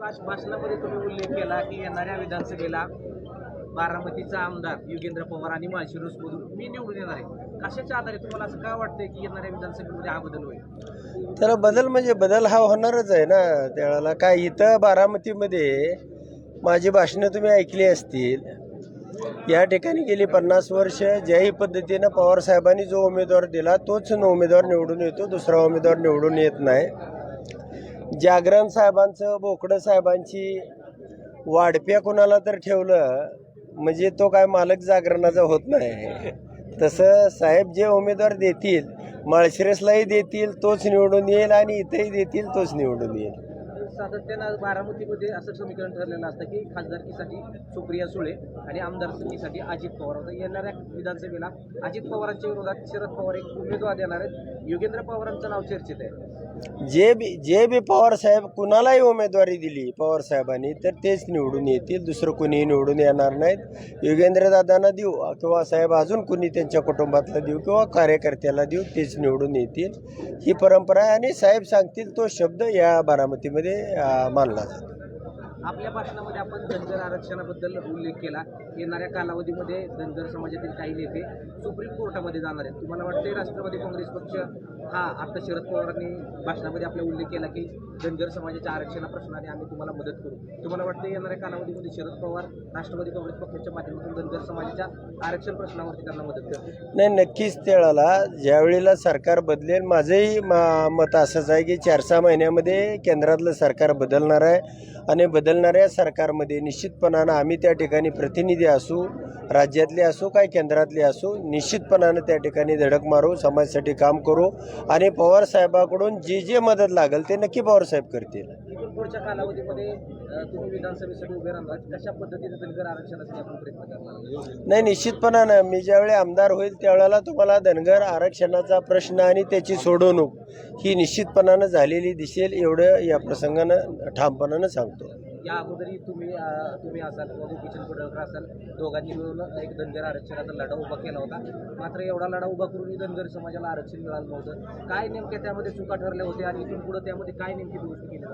भाषणामध्ये तुम्ही उल्लेख केला की येणाऱ्या विधानसभेला बारामतीचा आमदार योगेंद्र पवार आणि माळशिरसमधून मी निवडून येणार आहे. कशाच्या आधारे तुम्हाला असं का वाटतंय की येणाऱ्या विधानसभेमध्ये हा बदल होईल? तर बदल म्हणजे बदल हा होणारच आहे ना. त्यावेळेला काय इथं बारामतीमध्ये माझी भाषणं तुम्ही ऐकली असतील. या ठिकाणी गेली पन्नास वर्ष ज्याही पद्धतीनं पवार साहेबांनी जो उमेदवार दिला तोच न उमेदवार निवडून येतो. दुसरा उमेदवार निवडून येत नाही. जागरण साहेबांचं बोकडं साहेबांची वाढप्या कुणाला तर ठेवलं म्हणजे तो काय मालक जागरणाचा होत नाही. तसं साहेब जे उमेदवार देतील माळशिरसलाही देतील तोच निवडून येईल आणि इथंही देतील तोच निवडून येईल. सातत्यानं बारामतीमध्ये असं समीकरण ठरलेलं असतं की खासदारकीसाठी सुप्रिया सुळे आणि आमदारकीसाठी अजित पवार. होता येणाऱ्या विधानसभेला अजित पवारांच्या विरोधात शरद पवार एक उमेदवार देणार आहेत. योगेंद्र पवारांचं नाव चर्चेत आहे. जे बी जे बी पवार साहेब कुणालाही उमेदवारी दिली पवारसाहेबांनी तर तेच निवडून येतील. दुसरं कुणीही निवडून येणार नाहीत. योगेंद्रदादांना देऊ किंवा साहेब अजून कुणी त्यांच्या कुटुंबातला देऊ किंवा कार्यकर्त्याला देऊ तेच निवडून येतील. ही परंपरा आहे आणि साहेब सांगतील तो शब्द या बारामतीमध्ये मानला जातो. आपल्या भाषणामध्ये आपण धनगर आरक्षणाबद्दल उल्लेख केला. येणाऱ्या कालावधीमध्ये धनगर समाजातील काही नेते सुप्रीम कोर्टामध्ये जाणार आहेत. तुम्हाला वाटते राष्ट्रवादी काँग्रेस पक्ष हा आता शरद पवारांनी भाषणामध्ये आपला उल्लेख केला की धनगर समाजाच्या आरक्षणा प्रश्नाने आम्ही तुम्हाला मदत करू. तुम्हाला वाटते येणाऱ्या कालावधीमध्ये शरद पवार राष्ट्रवादी काँग्रेस पक्षाच्या माध्यमातून धनगर समाजाच्या आरक्षण प्रश्नावरती त्यांना मदत करतो नाही नक्कीच त्याला ज्यावेळेला सरकार बदलेल माझंही मत असंच आहे की चार सहा महिन्यामध्ये केंद्रातलं सरकार बदलणार आहे. आणि बदलणाऱ्या सरकारमध्ये निश्चितपणानं आम्ही त्या ठिकाणी प्रतिनिधी असू राज्यातले असो काय केंद्रातले असो निश्चितपणानं त्या ठिकाणी धडक मारू समाजासाठी काम करू आणि पवार साहेबाकडून जी जी मदत लागेल ते नक्की पवार साहेब करतील. इथून पुढच्या कालावधीमध्ये अ, तुम्ही विधानसभेसाठी उभे राहणार. कशा पद्धतीने धनगर आरक्षणासाठी आपण प्रयत्न करणार? नाही निश्चितपणानं मी ज्यावेळी आमदार होईल त्यावेळेला तुम्हाला धनगर आरक्षणाचा प्रश्न आणि त्याची सोडवणूक ही निश्चितपणानं झालेली दिसेल एवढं या प्रसंगानं ठामपणानं सांगतो. या अगोदरही तुम्ही तुम्ही असाल किंवा गोपीचंद असाल दोघांनी मिळून एक धनगर आरक्षणाचा लढा उभा केला होता. मात्र एवढा लढा उभा करूनही धनगर समाजाला आरक्षण मिळालं नव्हतं. काय नेमक्या त्यामध्ये चुका ठरल्या होत्या आणि इथून पुढे त्यामध्ये काय नेमकी दुरुस्ती केली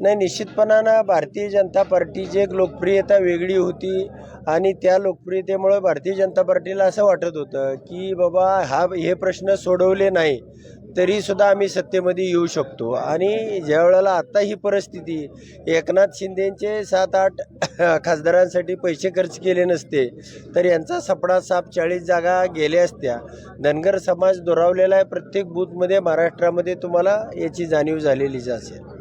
नाही निश्चितपणानं भारतीय जनता पार्टीची एक लोकप्रियता वेगळी होती आणि त्या लोकप्रियतेमुळे भारतीय जनता पार्टीला असं वाटत होतं की बाबा हा हे प्रश्न सोडवले नाही. तरीसुद्धा आम्ही सत्तेमध्ये येऊ शकतो. आणि ज्या वेळेला आत्ता ही परिस्थिती एकनाथ शिंदेचे सात आठ खासदारांसाठी पैसे खर्च केले नसते तर यांचा सपडा साप चाळीस जागा गेल्या असत्या. धनगर समाज दुरावलेला आहे. प्रत्येक बूथमध्ये महाराष्ट्रामध्ये तुम्हाला याची जाणीव झालेलीच असेल.